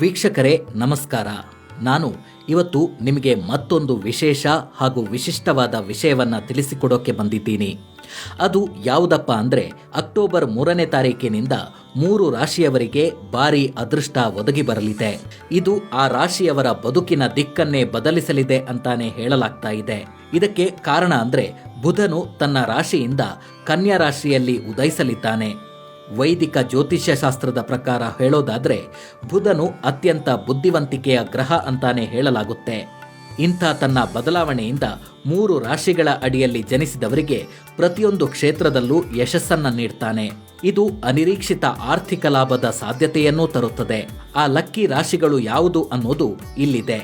ವೀಕ್ಷಕರೇ, ನಮಸ್ಕಾರ. ನಾನು ಇವತ್ತು ನಿಮಗೆ ಮತ್ತೊಂದು ವಿಶೇಷ ಹಾಗೂ ವಿಶಿಷ್ಟವಾದ ವಿಷಯವನ್ನು ತಿಳಿಸಿಕೊಡೋಕೆ ಬಂದಿದ್ದೀನಿ. ಅದು ಯಾವುದಪ್ಪ ಅಂದರೆ, ಅಕ್ಟೋಬರ್ ಮೂರನೇ ತಾರೀಕಿನಿಂದ ಮೂರು ರಾಶಿಯವರಿಗೆ ಭಾರಿ ಅದೃಷ್ಟ ಒದಗಿ ಬರಲಿದೆ. ಇದು ಆ ರಾಶಿಯವರ ಬದುಕಿನ ದಿಕ್ಕನ್ನೇ ಬದಲಿಸಲಿದೆ ಅಂತಾನೆ ಹೇಳಲಾಗ್ತಾ ಇದೆ. ಇದಕ್ಕೆ ಕಾರಣ ಅಂದರೆ, ಬುಧನು ತನ್ನ ರಾಶಿಯಿಂದ ಕನ್ಯಾ ರಾಶಿಯಲ್ಲಿ ಉದಯಿಸಲಿದ್ದಾನೆ. ವೈದಿಕ ಜ್ಯೋತಿಷ್ಯ ಶಾಸ್ತ್ರದ ಪ್ರಕಾರ ಹೇಳೋದಾದ್ರೆ, ಬುಧನು ಅತ್ಯಂತ ಬುದ್ಧಿವಂತಿಕೆಯ ಗ್ರಹ ಅಂತಾನೆ ಹೇಳಲಾಗುತ್ತೆ. ಇಂಥ ತನ್ನ ಬದಲಾವಣೆಯಿಂದ ಮೂರು ರಾಶಿಗಳ ಅಡಿಯಲ್ಲಿ ಜನಿಸಿದವರಿಗೆ ಪ್ರತಿಯೊಂದು ಕ್ಷೇತ್ರದಲ್ಲೂ ಯಶಸ್ಸನ್ನ ನೀಡ್ತಾನೆ. ಇದು ಅನಿರೀಕ್ಷಿತ ಆರ್ಥಿಕ ಲಾಭದ ಸಾಧ್ಯತೆಯನ್ನೂ ತರುತ್ತದೆ. ಆ ಲಕ್ಕಿ ರಾಶಿಗಳು ಯಾವುದು ಅನ್ನೋದು ಇಲ್ಲಿದೆ.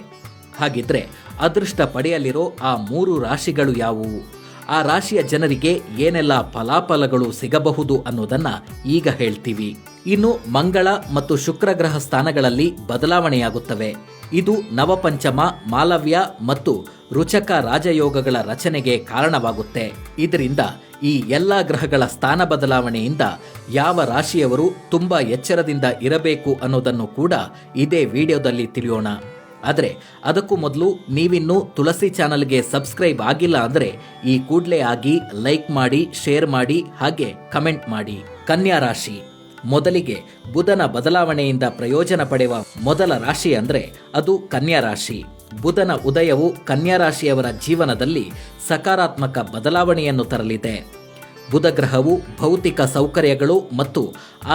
ಹಾಗಿದ್ರೆ ಅದೃಷ್ಟ ಪಡೆಯಲಿರೋ ಆ ಮೂರು ರಾಶಿಗಳು ಯಾವುವು? ಆ ರಾಶಿಯ ಜನರಿಗೆ ಏನೆಲ್ಲ ಫಲಾಫಲಗಳು ಸಿಗಬಹುದು ಅನ್ನೋದನ್ನ ಈಗ ಹೇಳ್ತೀವಿ. ಇನ್ನು ಮಂಗಳ ಮತ್ತು ಶುಕ್ರ ಗ್ರಹ ಸ್ಥಾನಗಳಲ್ಲಿ ಬದಲಾವಣೆಯಾಗುತ್ತವೆ. ಇದು ನವಪಂಚಮ, ಮಾಲವ್ಯ ಮತ್ತು ರುಚಕ ರಾಜಯೋಗಗಳ ರಚನೆಗೆ ಕಾರಣವಾಗುತ್ತೆ. ಇದರಿಂದ ಈ ಎಲ್ಲ ಗ್ರಹಗಳ ಸ್ಥಾನ ಬದಲಾವಣೆಯಿಂದ ಯಾವ ರಾಶಿಯವರು ತುಂಬಾ ಎಚ್ಚರದಿಂದ ಇರಬೇಕು ಅನ್ನೋದನ್ನು ಕೂಡ ಇದೇ ವಿಡಿಯೋದಲ್ಲಿ ತಿಳಿಯೋಣ. ಆದರೆ ಅದಕ್ಕೂ ಮೊದಲು ನೀವಿನ್ನೂ ತುಳಸಿ ಚಾನಲ್ಗೆ ಸಬ್ಸ್ಕ್ರೈಬ್ ಆಗಿಲ್ಲ ಅಂದರೆ ಈ ಕೂಡಲೇ ಆಗಿ ಲೈಕ್ ಮಾಡಿ, ಶೇರ್ ಮಾಡಿ, ಹಾಗೆ ಕಮೆಂಟ್ ಮಾಡಿ. ಕನ್ಯಾ ರಾಶಿ. ಮೊದಲಿಗೆ ಬುಧನ ಬದಲಾವಣೆಯಿಂದ ಪ್ರಯೋಜನ ಪಡೆಯುವ ಮೊದಲ ರಾಶಿ ಅಂದರೆ ಅದು ಕನ್ಯಾ ರಾಶಿ. ಬುಧನ ಉದಯವು ಕನ್ಯಾ ರಾಶಿಯವರ ಜೀವನದಲ್ಲಿ ಸಕಾರಾತ್ಮಕ ಬದಲಾವಣೆಯನ್ನು ತರಲಿದೆ. ಬುಧ ಗ್ರಹವು ಭೌತಿಕ ಸೌಕರ್ಯಗಳು ಮತ್ತು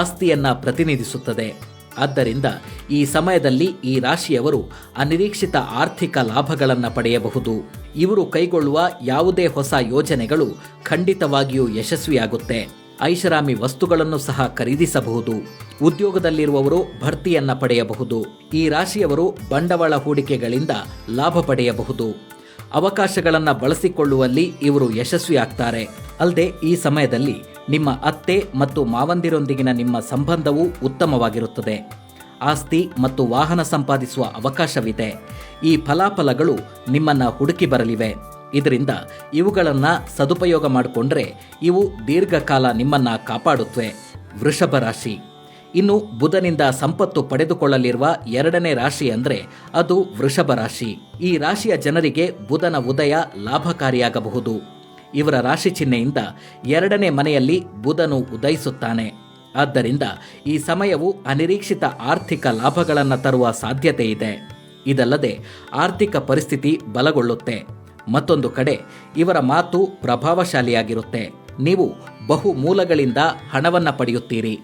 ಆಸ್ತಿಯನ್ನ ಪ್ರತಿನಿಧಿಸುತ್ತದೆ. ಆದ್ದರಿಂದ ಈ ಸಮಯದಲ್ಲಿ ಈ ರಾಶಿಯವರು ಅನಿರೀಕ್ಷಿತ ಆರ್ಥಿಕ ಲಾಭಗಳನ್ನು ಪಡೆಯಬಹುದು. ಇವರು ಕೈಗೊಳ್ಳುವ ಯಾವುದೇ ಹೊಸ ಯೋಜನೆಗಳು ಖಂಡಿತವಾಗಿಯೂ ಯಶಸ್ವಿಯಾಗುತ್ತೆ. ಐಷಾರಾಮಿ ವಸ್ತುಗಳನ್ನು ಸಹ ಖರೀದಿಸಬಹುದು. ಉದ್ಯೋಗದಲ್ಲಿರುವವರು ಭರ್ತಿಯನ್ನ ಪಡೆಯಬಹುದು. ಈ ರಾಶಿಯವರು ಬಂಡವಾಳ ಹೂಡಿಕೆಗಳಿಂದ ಲಾಭ ಪಡೆಯಬಹುದು. ಅವಕಾಶಗಳನ್ನು ಬಳಸಿಕೊಳ್ಳುವಲ್ಲಿ ಇವರು ಯಶಸ್ವಿಯಾಗ್ತಾರೆ. ಅಲ್ಲದೆ ಈ ಸಮಯದಲ್ಲಿ ನಿಮ್ಮ ಅತ್ತೆ ಮತ್ತು ಮಾವಂದಿರೊಂದಿಗಿನ ನಿಮ್ಮ ಸಂಬಂಧವು ಉತ್ತಮವಾಗಿರುತ್ತದೆ. ಆಸ್ತಿ ಮತ್ತು ವಾಹನ ಸಂಪಾದಿಸುವ ಅವಕಾಶವಿದೆ. ಈ ಫಲಾಫಲಗಳು ನಿಮ್ಮನ್ನು ಹುಡುಕಿ ಬರಲಿವೆ. ಇದರಿಂದ ಇವುಗಳನ್ನು ಸದುಪಯೋಗ ಮಾಡಿಕೊಂಡ್ರೆ ಇವು ದೀರ್ಘಕಾಲ ನಿಮ್ಮನ್ನ ಕಾಪಾಡುತ್ತವೆ. ವೃಷಭ ರಾಶಿ. ಇನ್ನು ಬುಧನಿಂದ ಸಂಪತ್ತು ಪಡೆದುಕೊಳ್ಳಲಿರುವ ಎರಡನೇ ರಾಶಿ ಅಂದರೆ ಅದು ವೃಷಭ ರಾಶಿ. ಈ ರಾಶಿಯ ಜನರಿಗೆ ಬುಧನ ಉದಯ ಲಾಭಕಾರಿಯಾಗಬಹುದು. ಇವರ ರಾಶಿ ಚಿಹ್ನೆಯಿಂದ ಎರಡನೇ ಮನೆಯಲ್ಲಿ ಬುಧನು ಉದಯಿಸುತ್ತಾನೆ. ಆದ್ದರಿಂದ ಈ ಸಮಯವು ಅನಿರೀಕ್ಷಿತ ಆರ್ಥಿಕ ಲಾಭಗಳನ್ನು ತರುವ ಸಾಧ್ಯತೆ ಇದೆ. ಇದಲ್ಲದೆ ಆರ್ಥಿಕ ಪರಿಸ್ಥಿತಿ ಬಲಗೊಳ್ಳುತ್ತೆ. ಮತ್ತೊಂದು ಕಡೆ ಇವರ ಮಾತು ಪ್ರಭಾವಶಾಲಿಯಾಗಿರುತ್ತೆ. ನೀವು ಬಹು ಮೂಲಗಳಿಂದ ಹಣವನ್ನು ಪಡೆಯುತ್ತೀರಿ.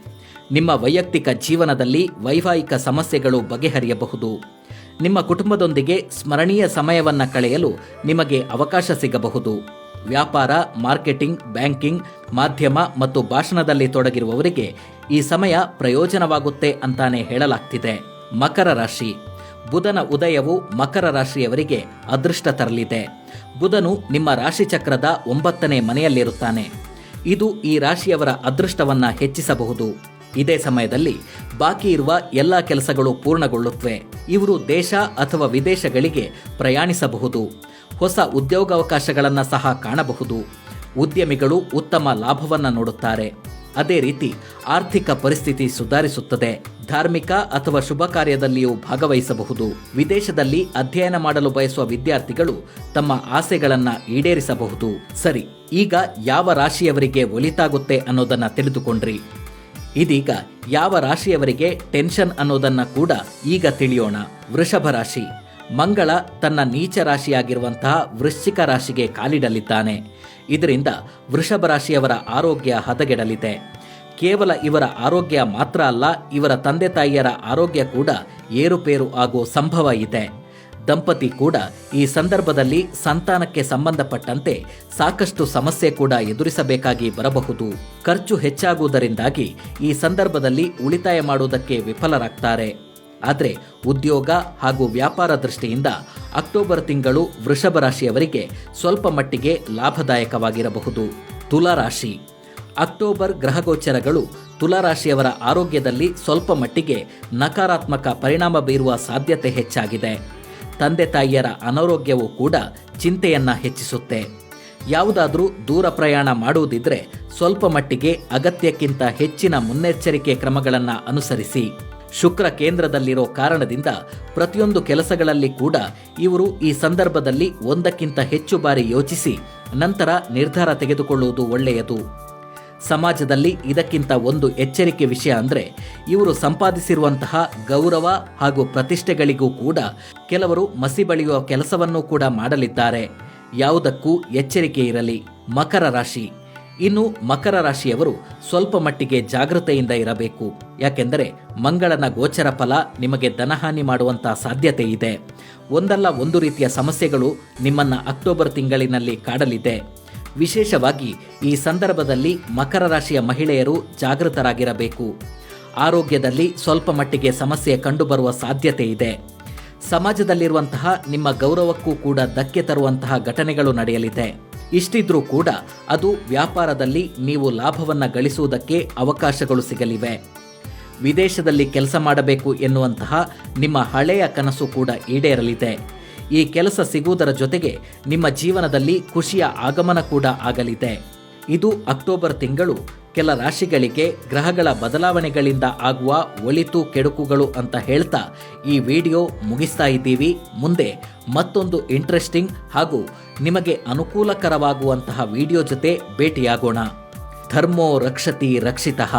ನಿಮ್ಮ ವೈಯಕ್ತಿಕ ಜೀವನದಲ್ಲಿ ವೈವಾಹಿಕ ಸಮಸ್ಯೆಗಳು ಬಗೆಹರಿಯಬಹುದು. ನಿಮ್ಮ ಕುಟುಂಬದೊಂದಿಗೆ ಸ್ಮರಣೀಯ ಸಮಯವನ್ನು ಕಳೆಯಲು ನಿಮಗೆ ಅವಕಾಶ ಸಿಗಬಹುದು. ವ್ಯಾಪಾರ, ಮಾರ್ಕೆಟಿಂಗ್, ಬ್ಯಾಂಕಿಂಗ್, ಮಾಧ್ಯಮ ಮತ್ತು ಭಾಷಣದಲ್ಲಿ ತೊಡಗಿರುವವರಿಗೆ ಈ ಸಮಯ ಪ್ರಯೋಜನವಾಗುತ್ತೆ ಅಂತಾನೆ ಹೇಳಲಾಗ್ತಿದೆ. ಮಕರ ರಾಶಿ. ಬುಧನ ಉದಯವು ಮಕರ ರಾಶಿಯವರಿಗೆ ಅದೃಷ್ಟ ತರಲಿದೆ. ಬುಧನು ನಿಮ್ಮ ರಾಶಿ ಚಕ್ರದ ಒಂಬತ್ತನೇ ಮನೆಯಲ್ಲಿರುತ್ತಾನೆ. ಇದು ಈ ರಾಶಿಯವರ ಅದೃಷ್ಟವನ್ನು ಹೆಚ್ಚಿಸಬಹುದು. ಇದೇ ಸಮಯದಲ್ಲಿ ಬಾಕಿ ಇರುವ ಎಲ್ಲ ಕೆಲಸಗಳು ಪೂರ್ಣಗೊಳ್ಳುತ್ತವೆ. ಇವರು ದೇಶ ಅಥವಾ ವಿದೇಶಗಳಿಗೆ ಪ್ರಯಾಣಿಸಬಹುದು. ಹೊಸ ಉದ್ಯೋಗಾವಕಾಶಗಳನ್ನು ಸಹ ಕಾಣಬಹುದು. ಉದ್ಯಮಿಗಳು ಉತ್ತಮ ಲಾಭವನ್ನು ನೋಡುತ್ತಾರೆ. ಅದೇ ರೀತಿ ಆರ್ಥಿಕ ಪರಿಸ್ಥಿತಿ ಸುಧಾರಿಸುತ್ತದೆ. ಧಾರ್ಮಿಕ ಅಥವಾ ಶುಭ ಕಾರ್ಯದಲ್ಲಿಯೂ ಭಾಗವಹಿಸಬಹುದು. ವಿದೇಶದಲ್ಲಿ ಅಧ್ಯಯನ ಮಾಡಲು ಬಯಸುವ ವಿದ್ಯಾರ್ಥಿಗಳು ತಮ್ಮ ಆಸೆಗಳನ್ನು ಈಡೇರಿಸಬಹುದು. ಸರಿ, ಈಗ ಯಾವ ರಾಶಿಯವರಿಗೆ ಒಲಿತಾಗುತ್ತೆ ಅನ್ನೋದನ್ನ ತಿಳಿದುಕೊಂಡ್ರಿ. ಇದೀಗ ಯಾವ ರಾಶಿಯವರಿಗೆ ಟೆನ್ಷನ್ ಅನ್ನೋದನ್ನ ಕೂಡ ಈಗ ತಿಳಿಯೋಣ. ವೃಷಭ ರಾಶಿ. ಮಂಗಳ ತನ್ನ ನೀಚ ರಾಶಿಯಾಗಿರುವಂತಹ ವೃಶ್ಚಿಕ ರಾಶಿಗೆ ಕಾಲಿಡಲಿದ್ದಾನೆ. ಇದರಿಂದ ವೃಷಭ ರಾಶಿಯವರ ಆರೋಗ್ಯ ಹದಗೆಡಲಿದೆ. ಕೇವಲ ಇವರ ಆರೋಗ್ಯ ಮಾತ್ರ ಅಲ್ಲ, ಇವರ ತಂದೆ ತಾಯಿಯರ ಆರೋಗ್ಯ ಕೂಡ ಏರುಪೇರು ಆಗೋ ಸಂಭವ ಇದೆ. ದಂಪತಿ ಕೂಡ ಈ ಸಂದರ್ಭದಲ್ಲಿ ಸಂತಾನಕ್ಕೆ ಸಂಬಂಧಪಟ್ಟಂತೆ ಸಾಕಷ್ಟು ಸಮಸ್ಯೆ ಕೂಡ ಎದುರಿಸಬೇಕಾಗಿ ಬರಬಹುದು. ಖರ್ಚು ಹೆಚ್ಚಾಗುವುದರಿಂದಾಗಿ ಈ ಸಂದರ್ಭದಲ್ಲಿ ಉಳಿತಾಯ ಮಾಡುವುದಕ್ಕೆ ವಿಫಲರಾಗ್ತಾರೆ. ಆದರೆ ಉದ್ಯೋಗ ಹಾಗೂ ವ್ಯಾಪಾರ ದೃಷ್ಟಿಯಿಂದ ಅಕ್ಟೋಬರ್ ತಿಂಗಳು ವೃಷಭ ರಾಶಿಯವರಿಗೆ ಸ್ವಲ್ಪ ಮಟ್ಟಿಗೆ ಲಾಭದಾಯಕವಾಗಿರಬಹುದು. ತುಲಾರಾಶಿ ಅಕ್ಟೋಬರ್ ಗ್ರಹಗೋಚರಗಳು ತುಲಾರಾಶಿಯವರ ಆರೋಗ್ಯದಲ್ಲಿ ಸ್ವಲ್ಪ ಮಟ್ಟಿಗೆ ನಕಾರಾತ್ಮಕ ಪರಿಣಾಮ ಬೀರುವ ಸಾಧ್ಯತೆ ಹೆಚ್ಚಾಗಿದೆ. ತಂದೆ ತಾಯಿಯರ ಅನಾರೋಗ್ಯವೂ ಕೂಡ ಚಿಂತೆಯನ್ನ ಹೆಚ್ಚಿಸುತ್ತೆ. ಯಾವುದಾದರೂ ದೂರ ಪ್ರಯಾಣ ಮಾಡುವುದಿದ್ರೆ ಸ್ವಲ್ಪ ಮಟ್ಟಿಗೆ ಅಗತ್ಯಕ್ಕಿಂತ ಹೆಚ್ಚಿನ ಮುನ್ನೆಚ್ಚರಿಕೆ ಕ್ರಮಗಳನ್ನು ಅನುಸರಿಸಿ. ಶುಕ್ರ ಕೇಂದ್ರದಲ್ಲಿರೋ ಕಾರಣದಿಂದ ಪ್ರತಿಯೊಂದು ಕೆಲಸಗಳಲ್ಲಿ ಕೂಡ ಇವರು ಈ ಸಂದರ್ಭದಲ್ಲಿ ಒಂದಕ್ಕಿಂತ ಹೆಚ್ಚು ಬಾರಿ ಯೋಚಿಸಿ ನಂತರ ನಿರ್ಧಾರ ತೆಗೆದುಕೊಳ್ಳುವುದು ಒಳ್ಳೆಯದು. ಸಮಾಜದಲ್ಲಿ ಇದಕ್ಕಿಂತ ಒಂದು ಎಚ್ಚರಿಕೆ ವಿಷಯ ಅಂದರೆ ಇವರು ಸಂಪಾದಿಸಿರುವಂತಹ ಗೌರವ ಹಾಗೂ ಪ್ರತಿಷ್ಠೆಗಳಿಗೂ ಕೂಡ ಕೆಲವರು ಮಸಿ ಬಳಿಯುವ ಕೆಲಸವನ್ನು ಕೂಡ ಮಾಡಲಿದ್ದಾರೆ. ಯಾವುದಕ್ಕೂ ಎಚ್ಚರಿಕೆ ಇರಲಿ. ಮಕರ ರಾಶಿ. ಇನ್ನು ಮಕರ ರಾಶಿಯವರು ಸ್ವಲ್ಪ ಮಟ್ಟಿಗೆ ಜಾಗೃತೆಯಿಂದ ಇರಬೇಕು. ಯಾಕೆಂದರೆ ಮಂಗಳನ ಗೋಚರ ಫಲ ನಿಮಗೆ ಧನಹಾನಿ ಮಾಡುವಂತಹ ಸಾಧ್ಯತೆ ಇದೆ. ಒಂದಲ್ಲ ಒಂದು ರೀತಿಯ ಸಮಸ್ಯೆಗಳು ನಿಮ್ಮನ್ನ ಅಕ್ಟೋಬರ್ ತಿಂಗಳಿನಲ್ಲಿ ಕಾಡಲಿದೆ. ವಿಶೇಷವಾಗಿ ಈ ಸಂದರ್ಭದಲ್ಲಿ ಮಕರ ರಾಶಿಯ ಮಹಿಳೆಯರು ಜಾಗೃತರಾಗಿರಬೇಕು. ಆರೋಗ್ಯದಲ್ಲಿ ಸ್ವಲ್ಪ ಮಟ್ಟಿಗೆ ಸಮಸ್ಯೆ ಕಂಡುಬರುವ ಸಾಧ್ಯತೆ ಇದೆ. ಸಮಾಜದಲ್ಲಿರುವಂತಹ ನಿಮ್ಮ ಗೌರವಕ್ಕೂ ಕೂಡ ಧಕ್ಕೆ ತರುವಂತಹ ಘಟನೆಗಳು ನಡೆಯಲಿದೆ. ಇಷ್ಟಿದ್ರೂ ಕೂಡ ಅದು ವ್ಯಾಪಾರದಲ್ಲಿ ನೀವು ಲಾಭವನ್ನು ಗಳಿಸುವುದಕ್ಕೆ ಅವಕಾಶಗಳು ಸಿಗಲಿವೆ. ವಿದೇಶದಲ್ಲಿ ಕೆಲಸ ಮಾಡಬೇಕು ಎನ್ನುವಂತಹ ನಿಮ್ಮ ಹಳೆಯ ಕನಸು ಕೂಡ ಈಡೇರಲಿದೆ. ಈ ಕೆಲಸ ಸಿಗುವುದರ ಜೊತೆಗೆ ನಿಮ್ಮ ಜೀವನದಲ್ಲಿ ಖುಷಿಯ ಆಗಮನ ಕೂಡ ಆಗಲಿದೆ. ಇದು ಅಕ್ಟೋಬರ್ ತಿಂಗಳು. ಕೆಲ ರಾಶಿಗಳಿಗೆ ಗ್ರಹಗಳ ಬದಲಾವಣೆಗಳಿಂದ ಆಗುವ ಒಳಿತು ಕೆಡುಕುಗಳು ಅಂತ ಹೇಳ್ತಾ ಈ ವಿಡಿಯೋ ಮುಗಿಸ್ತಾ ಇದ್ದೀವಿ. ಮುಂದೆ ಮತ್ತೊಂದು ಇಂಟ್ರೆಸ್ಟಿಂಗ್ ಹಾಗೂ ನಿಮಗೆ ಅನುಕೂಲಕರವಾಗುವಂತಹ ವಿಡಿಯೋ ಜೊತೆ ಭೇಟಿಯಾಗೋಣ. ಧರ್ಮೋ ರಕ್ಷತಿ ರಕ್ಷಿತಃ.